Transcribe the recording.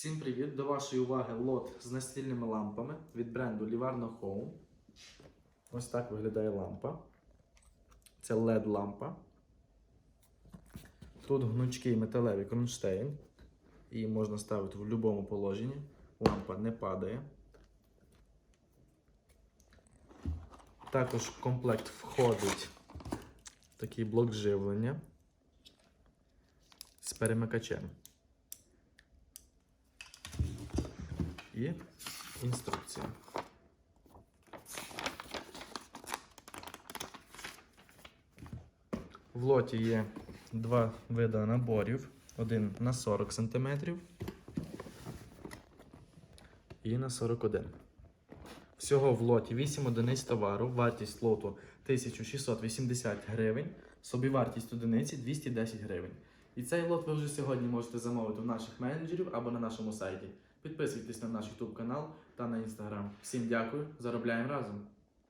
Всім привіт! До вашої уваги лот з настільними лампами від бренду Livarno Home. Ось так виглядає лампа. Це LED лампа. Тут гнучкий металевий кронштейн. Її можна ставити в будь-якому положенні. Лампа не падає. Також в комплект входить такий блок живлення з перемикачем. І інструкція. В лоті є два види наборів. Один на 40 см і на 41 Всього в лоті 8 одиниць товару, вартість лоту 1680 гривень, собівартість одиниці 210 гривень. І цей лот ви вже сьогодні можете замовити у наших менеджерів або на нашому сайті. Підписуйтесь на наш YouTube канал та на Instagram. Всім дякую, заробляємо разом!